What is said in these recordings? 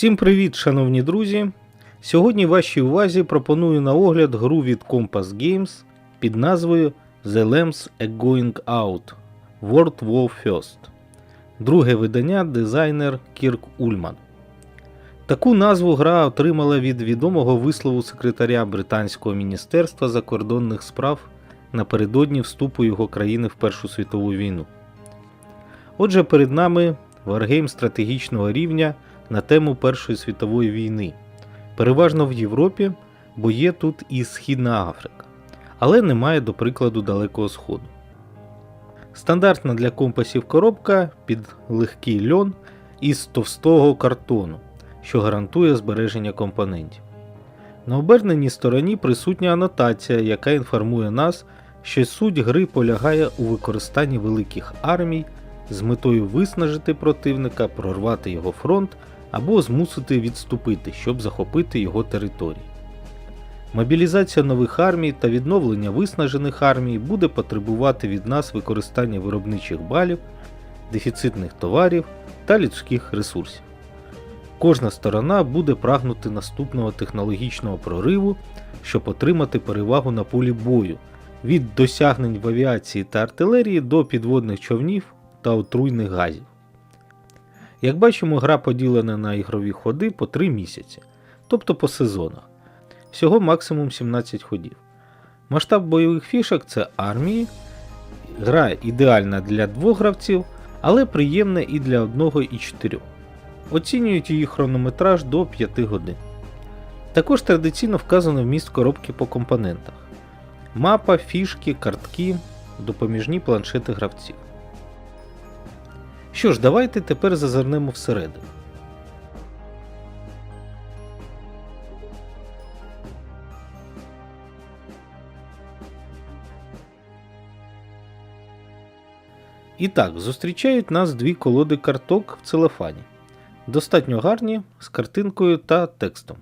Всім привіт, шановні друзі! Сьогодні вашій увазі пропоную на огляд гру від Compass Games під назвою The Lambs Are Going Out World War First. Друге видання дизайнер Кірк Ульман. Таку назву гра отримала від відомого вислову секретаря Британського міністерства закордонних справ напередодні вступу його країни в Першу світову війну. Отже, перед нами варгейм стратегічного рівня на тему Першої світової війни, переважно в Європі, бо є тут і Східна Африка, але немає, до прикладу, Далекого Сходу. Стандартна для компасів коробка під легкий льон із товстого картону, що гарантує збереження компонентів. На оберненій стороні присутня анотація, яка інформує нас, що суть гри полягає у використанні великих армій з метою виснажити противника, прорвати його фронт або змусити відступити, щоб захопити його території. Мобілізація нових армій та відновлення виснажених армій буде потребувати від нас використання виробничих балів, дефіцитних товарів та людських ресурсів. Кожна сторона буде прагнути наступного технологічного прориву, щоб отримати перевагу на полі бою від досягнень в авіації та артилерії до підводних човнів та отруйних газів. Як бачимо, гра поділена на ігрові ходи по 3 місяці, тобто по сезонах. Всього максимум 17 ходів. Масштаб бойових фішок це армії. Гра ідеальна для двох гравців, але приємна і для одного і чотирьох. Оцінюють її хронометраж до 5 годин. Також традиційно вказано вміст коробки по компонентах: мапа, фішки, картки, допоміжні планшети гравців. Що ж, давайте тепер зазирнемо всередину. І так, зустрічають нас дві колоди карток в целофані. Достатньо гарні з картинкою та текстом.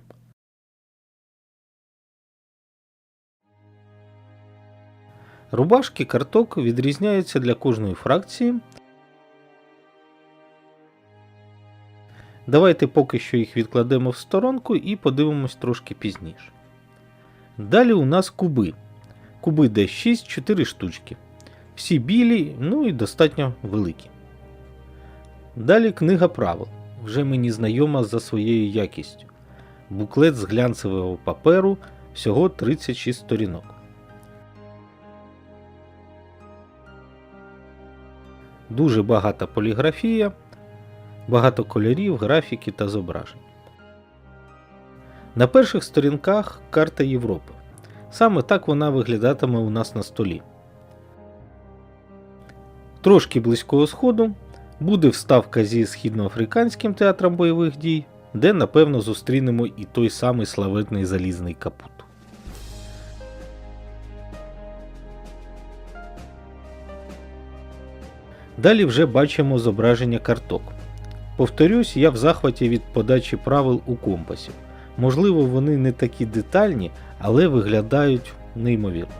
Рубашки карток відрізняються для кожної фракції. Давайте поки що їх відкладемо в сторонку і подивимось трошки пізніше. Далі у нас куби. Куби D6 4 штучки. Всі білі, ну і достатньо великі. Далі книга правил. Вже мені знайома за своєю якістю. Буклет з глянцевого паперу всього 36 сторінок. Дуже багата поліграфія, багато кольорів, графіки та зображень. На перших сторінках карта Європи. Саме так вона виглядатиме у нас на столі. Трошки близького сходу буде вставка зі східноафриканським театром бойових дій, де напевно зустрінемо і той самий славетний залізний капут. Далі вже бачимо зображення карток. Повторюсь, я в захваті від подачі правил у компасі. Можливо, вони не такі детальні, але виглядають неймовірно.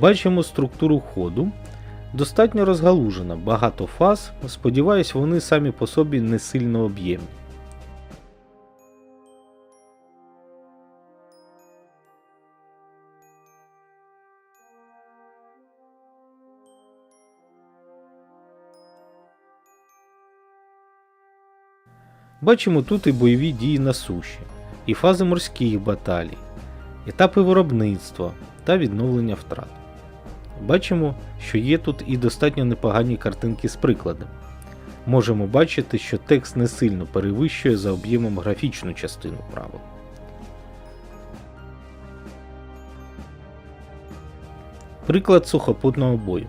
Бачимо структуру ходу. Достатньо розгалужена, багато фаз. Сподіваюсь, вони самі по собі не сильно об'ємні. Бачимо тут і бойові дії на суші, і фази морських баталій, етапи виробництва та відновлення втрат. Бачимо, що є тут і достатньо непогані картинки з прикладами. Можемо бачити, що текст не сильно перевищує за об'ємом графічну частину правил. Приклад сухопутного бою.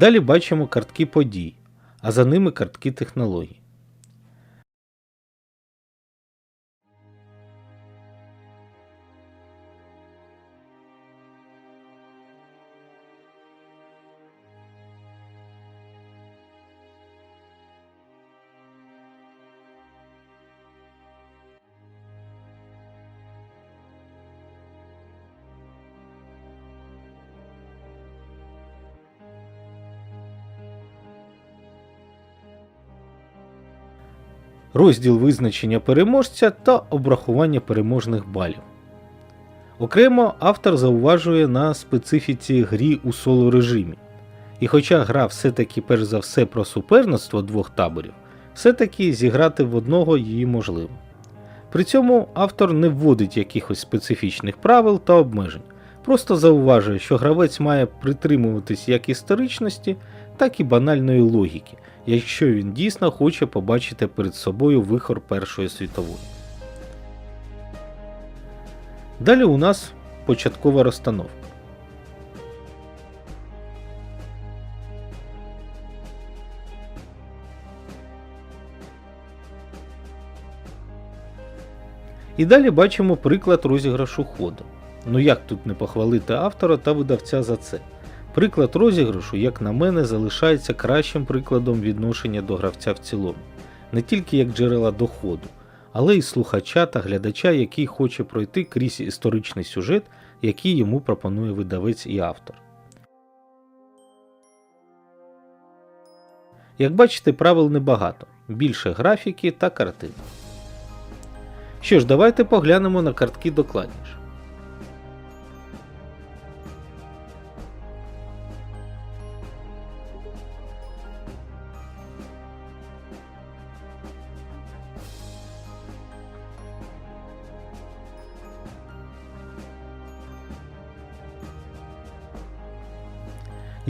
Далі бачимо картки подій, а за ними картки технологій. Розділ визначення переможця та обрахування переможних балів. Окремо автор зауважує на специфіці грі у соло режимі. І хоча гра все-таки перш за все про суперництво двох таборів, все-таки зіграти в одного її можливо. При цьому автор не вводить якихось специфічних правил та обмежень, просто зауважує, що гравець має притримуватись як історичності, так і банальної логіки, якщо він дійсно хоче побачити перед собою вихор Першої світової. Далі у нас початкова розстановка. І далі бачимо приклад розіграшу ходу. Ну як тут не похвалити автора та видавця за це? Приклад розіграшу, як на мене, залишається кращим прикладом відношення до гравця в цілому, не тільки як джерела доходу, але й слухача та глядача, який хоче пройти крізь історичний сюжет, який йому пропонує видавець і автор. Як бачите, правил небагато, більше графіки та картин. Що ж, давайте поглянемо на картки докладніше.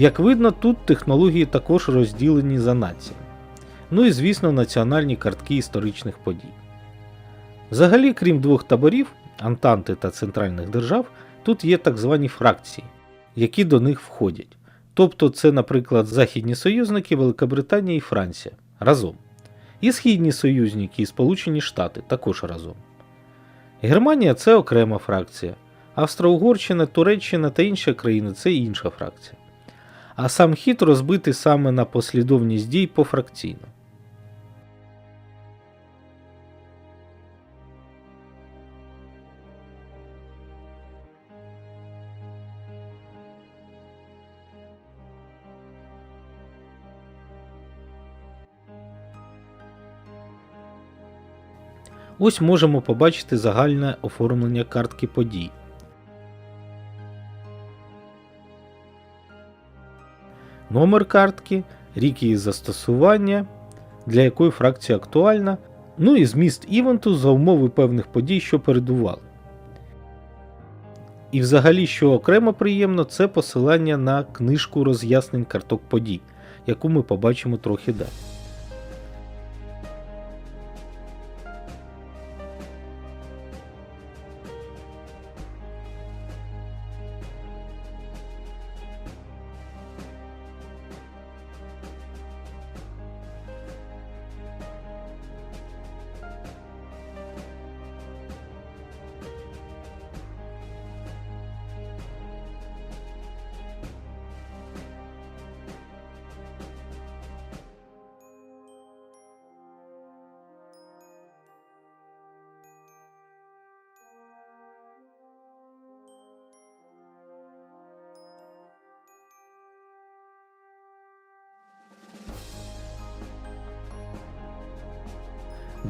Як видно, тут технології також розділені за націями. Ну і звісно, національні картки історичних подій. Взагалі, крім двох таборів Антанти та центральних держав, тут є так звані фракції, які до них входять. Тобто це, наприклад, західні союзники Великобританія і Франція разом. І східні союзники і Сполучені Штати також разом. Германія це окрема фракція, Австро-Угорщина, Туреччина та інші країни це інша фракція. А сам хід розбитий саме на послідовність дій пофракційно. Ось можемо побачити загальне оформлення картки подій. Номер картки, рік її застосування, для якої фракція актуальна, ну і зміст івенту за умови певних подій, що передували. І взагалі, що окремо приємно, це посилання на книжку роз'яснень карток подій, яку ми побачимо трохи далі.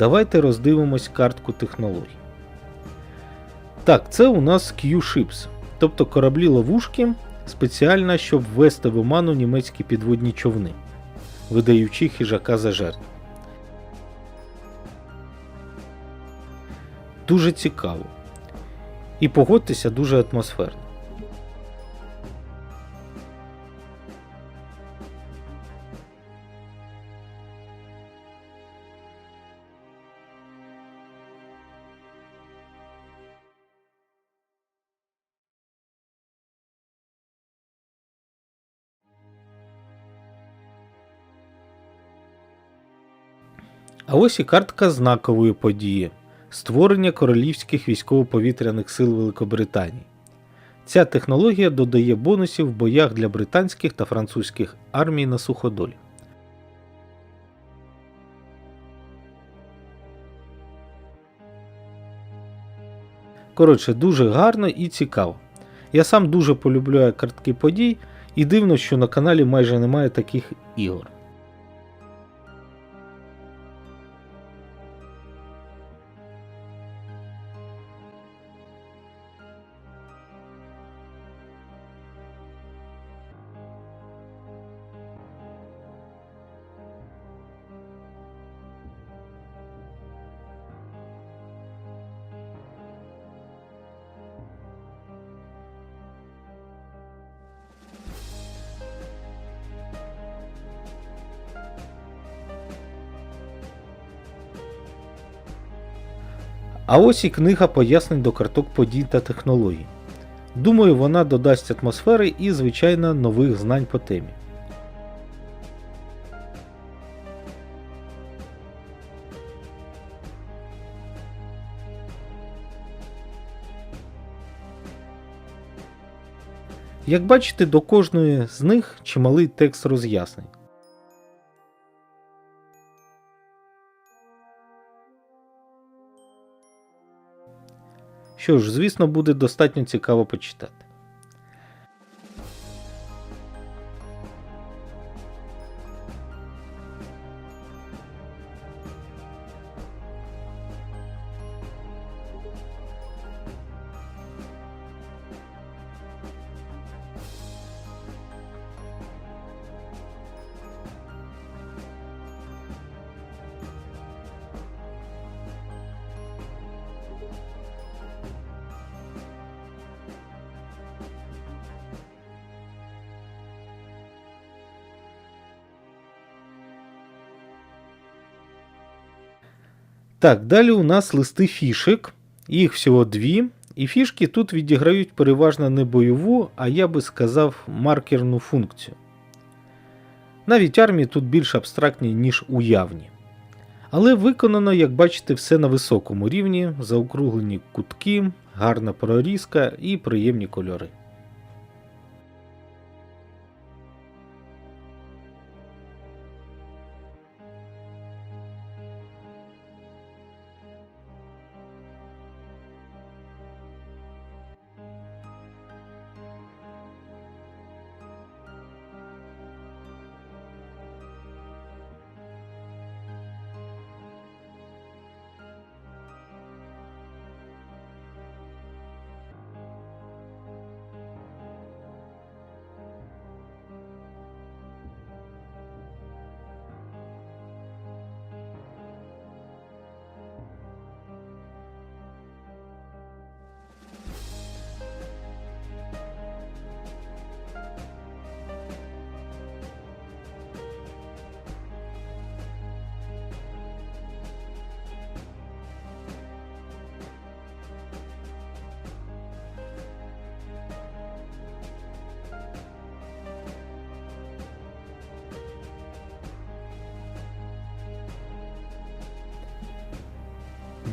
Давайте роздивимось картку технологій. Так, це у нас Q-Ships, тобто кораблі ловушки спеціально, щоб ввести в оману німецькі підводні човни, видаючи хижака за жертву. Дуже цікаво. І погодьтеся дуже атмосферно. А ось і картка знакової події створення королівських військово-повітряних сил Великобританії. Ця технологія додає бонусів в боях для британських та французьких армій на суходолі. Коротше, дуже гарно і цікаво. Я сам дуже полюбляю картки подій, і дивно, що на каналі майже немає таких ігор. А ось і книга пояснень до карток подій та технологій. Думаю, вона додасть атмосфери і, звичайно, нових знань по темі. Як бачите, до кожної з них чималий текст роз'яснень. Що ж, звісно, буде достатньо цікаво почитати. Так, далі у нас листи фішек. Їх всього дві. І фішки тут відіграють переважно не бойову, а я би сказав, маркерну функцію. Навіть армії тут більш абстрактні, ніж уявні. Але виконано, як бачите, все на високому рівні, заокруглені кутки, гарна прорізка і приємні кольори.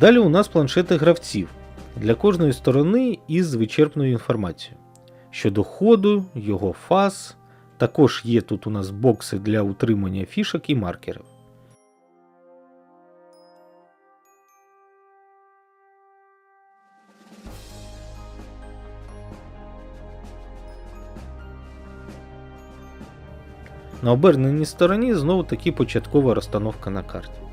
Далі у нас планшети гравців для кожної сторони із вичерпною інформацією щодо ходу, його фаз. Також є тут у нас бокси для утримання фішок і маркерів. На оберненій стороні знову таки початкова розстановка на карті.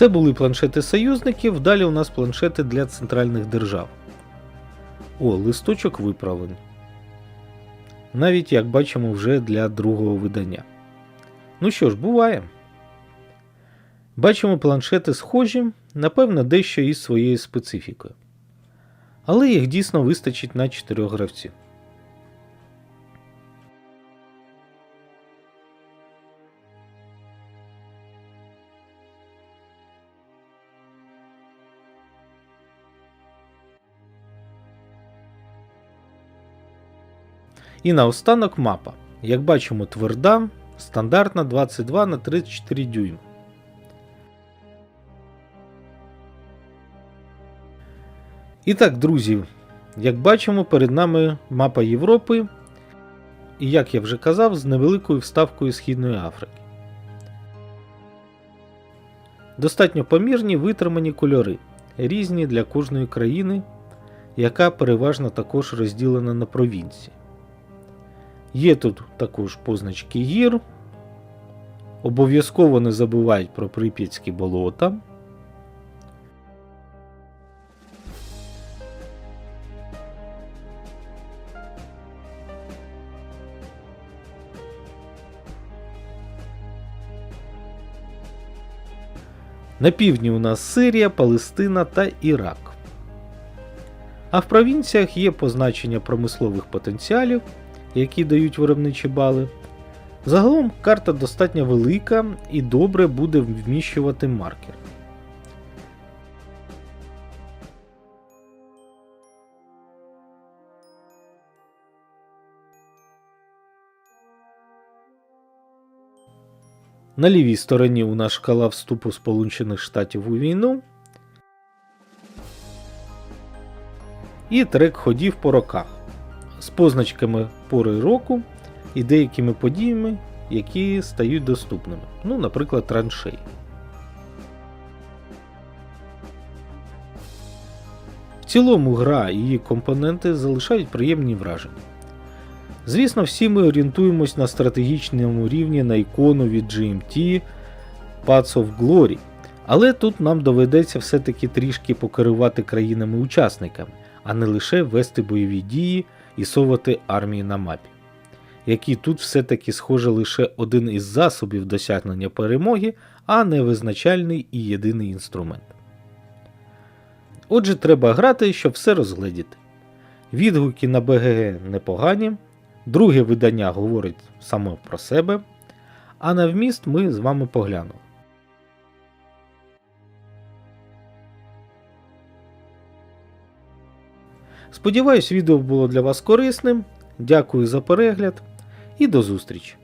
Це були планшети союзників, далі у нас планшети для центральних держав. О, листочок виправлений. Навіть, як бачимо, вже для другого видання. Ну що ж, буває. Бачимо планшети схожі, напевно, дещо із своєю специфікою. Але їх дійсно вистачить на 4 гравців. І наостанок мапа. Як бачимо, тверда, стандартна 22 на 34 дюйма. І так, друзі, як бачимо, перед нами мапа Європи. І, як я вже казав, з невеликою вставкою Східної Африки. Достатньо помірні витримані кольори, різні для кожної країни, яка переважно також розділена на провінції. Є тут також позначки гір. Обов'язково не забувають про прип'ятські болота. На півдні у нас Сирія, Палестина та Ірак. А в провінціях є позначення промислових потенціалів, які дають виробничі бали. Загалом карта достатньо велика і добре буде вміщувати маркер. На лівій стороні у нас шкала вступу Сполучених Штатів у війну. І трек ходів по роках з позначками пори року і деякими подіями, які стають доступними. Ну, наприклад, траншеї. В цілому гра і її компоненти залишають приємні враження. Звісно, всі ми орієнтуємось на стратегічному рівні на ікону від GMT Paths of Glory, але тут нам доведеться все-таки трішки покерувати країнами-учасниками, а не лише вести бойові дії і совати армії на мапі, які тут все-таки схоже лише один із засобів досягнення перемоги, а не визначальний і єдиний інструмент. Отже, треба грати, щоб все розгледіти. Відгуки на БГГ непогані. Друге видання говорить саме про себе, а на вміст ми з вами поглянули. Сподіваюсь, відео було для вас корисним. Дякую за перегляд і до зустрічі!